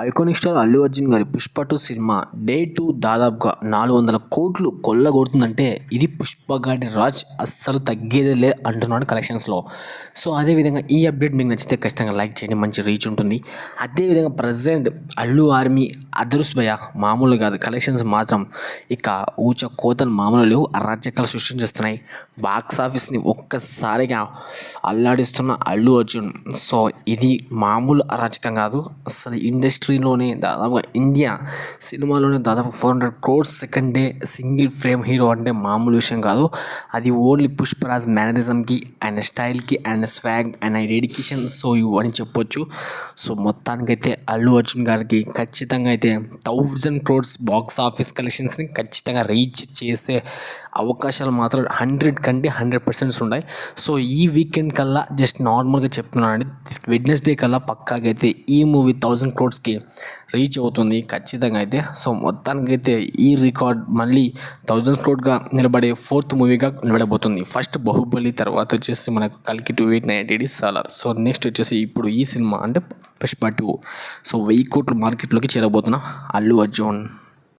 Iconic star Allu Arjun గారి Pushpa two cinema day two దాదాపుగా నాలుగు వందల కోట్లు కొల్లగొడుతుందంటే ఇది పుష్ప గాడి రాజ్ అస్సలు తగ్గేదే లేదు అంటున్నాడు కలెక్షన్స్లో. సో అదేవిధంగా ఈ అప్డేట్ మీకు నచ్చితే ఖచ్చితంగా లైక్ చేయండి మంచి రీచ్ ఉంటుంది. అదేవిధంగా ప్రజెంట్ అల్లు ఆర్మీ అదర్స్ భయ మామూలు కాదు కలెక్షన్స్ మాత్రం ఇక ఊచ కోతలు మామూలు లేవు అరాచకాలు సృష్టించేస్తున్నాయి. బాక్స్ ఆఫీస్ని ఒక్కసారిగా అల్లాడిస్తున్న అల్లు అర్జున్. సో ఇది మామూలు అరాచకం కాదు అసలు హిస్టరీలోనే దాదాపు ఇండియా సినిమాలోనే దాదాపు four hundred crores second day single frame hero అంటే మామూలు విషయం కాదు. అది ఓన్లీ పుష్పరాజ్ మేనరిజంకి ఆయన స్టైల్కి ఆయన స్వాగ్ ఆయన డెడికేషన్ సో ఇవన్నీ చెప్పొచ్చు. సో మొత్తానికైతే అల్లు అర్జున్ గారికి ఖచ్చితంగా అయితే థౌజండ్ క్రోర్స్ బాక్స్ ఆఫీస్ కలెక్షన్స్ని ఖచ్చితంగా రీచ్ చేసే అవకాశాలు మాత్రం హండ్రెడ్ కంటే హండ్రెడ్ పర్సెంట్స్ ఉన్నాయి. సో ఈ వీకెండ్ కల్లా జస్ట్ నార్మల్గా చెప్తున్నానండి. వెడ్నెస్డే కల్లా పక్కాగా అయితే ఈ మూవీ థౌజండ్ క్రోడ్స్కి రీచ్ అవుతుంది ఖచ్చితంగా అయితే. సో మొత్తానికైతే ఈ రికార్డ్ మళ్ళీ థౌజండ్ క్రోడ్గా నిలబడే ఫోర్త్ మూవీగా నిలబడబోతుంది. ఫస్ట్ బాహుబలి తర్వాత వచ్చేసి మనకు కల్కి two eight nine eight Salaar. So next వచ్చేసి ఇప్పుడు ఈ సినిమా అంటే పుష్ప టూ. సో వెయ్యి కోట్లు మార్కెట్లోకి చేరబోతున్న అల్లు అర్జున్.